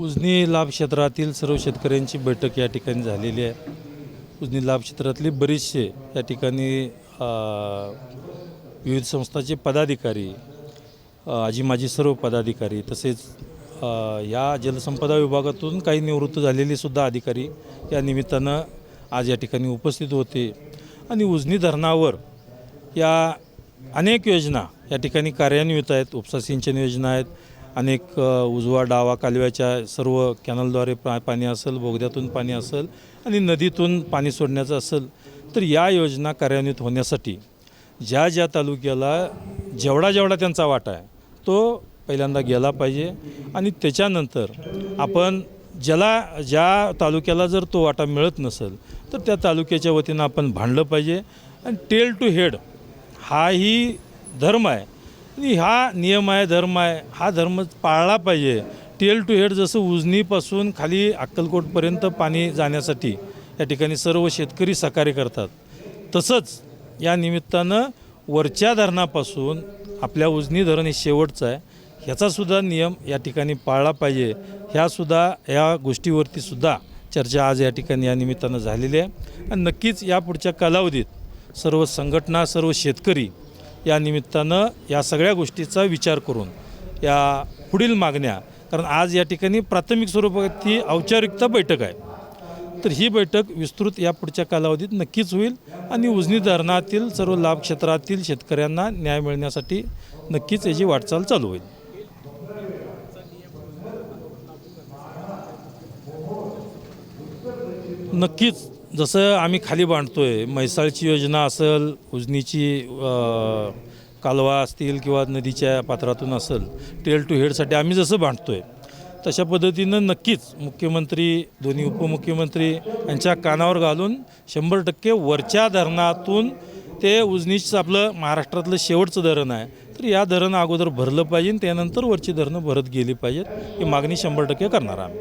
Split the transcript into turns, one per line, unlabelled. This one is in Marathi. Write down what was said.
उजनी लाभ क्षेत्रातील सर्व शेतकऱ्यांची बैठक या ठिकाणी झालेली आहे. उजनी लाभ क्षेत्रातले बरेचसे या ठिकाणी विविध संस्थाचे पदाधिकारी आजी माजी सर्व पदाधिकारी तसेच या जलसंपदा विभागातून काही निवृत्त झालेले सुद्धा अधिकारी या निमित्तानं आज या ठिकाणी उपस्थित होते. आणि उजनी धरणावर या अनेक योजना या ठिकाणी कार्यान्वित आहेत. उपसा सिंचन योजना आहेत अनेक उजवा डावा कालव्याच्या सर्व कॅनलद्वारे पा पाणी असेल बोगद्यातून पाणी असेल आणि नदीतून पाणी सोडण्याचं असेल तर या योजना कार्यान्वित होण्यासाठी ज्या ज्या तालुक्याला जेवढा जेवढा त्यांचा वाटा आहे तो पहिल्यांदा गेला पाहिजे आणि त्याच्यानंतर आपण ज्याला ज्या तालुक्याला जर तो वाटा मिळत नसेल तर त्या तालुक्याच्या वतीनं आपण भांडलं पाहिजे. आणि टेल टू हेड हाही धर्म आहे. हा नियम आहे धर्म आहे. हा धर्म पाळला पाहिजे. टेल टू हेड जसं उजनीपासून खाली अक्कलकोटपर्यंत पाणी जाण्यासाठी या ठिकाणी सर्व शेतकरी सहकार्य करतात. तसंच या निमित्तानं वरच्या धरणापासून आपल्या उजनी धरण हे शेवटचं आहे. ह्याचासुद्धा नियम या ठिकाणी पाळला पाहिजे. ह्यासुद्धा ह्या गोष्टीवरती सुद्धा चर्चा आज या ठिकाणी या निमित्तानं झालेली आहे. आणि नक्कीच या पुढच्या कालावधीत सर्व संघटना सर्व शेतकरी या निमित्तानं या सगळ्या गोष्टीचा विचार करून या पुढील मागण्या कारण आज या ठिकाणी प्राथमिक स्वरूपाची औपचारिकता बैठक आहे. तर ही बैठक विस्तृत या पुढच्या कालावधीत नक्कीच होईल आणि उजनी धरणातील सर्व लाभ क्षेत्रातील शेतकऱ्यांना न्याय मिळण्यासाठी नक्कीच याची वाटचाल चालू होईल. नक्कीच जसं आम्ही खाली बांधतोय म्हैसाळची योजना असेल उजनीची कालवा असतील किंवा नदीच्या पात्रातून असेल टेल टू हेडसाठी आम्ही जसं बांधतोय तशा पद्धतीनं नक्कीच मुख्यमंत्री दोन्ही उपमुख्यमंत्री यांच्या कानावर घालून शंभर टक्के वरच्या धरणातून ते उजनीचं आपलं महाराष्ट्रातलं शेवटचं धरण आहे. तर या धरण अगोदर भरलं पाहिजे त्यानंतर वरची धरणं भरत गेली पाहिजेत ही मागणी शंभर टक्के करणार आम्ही.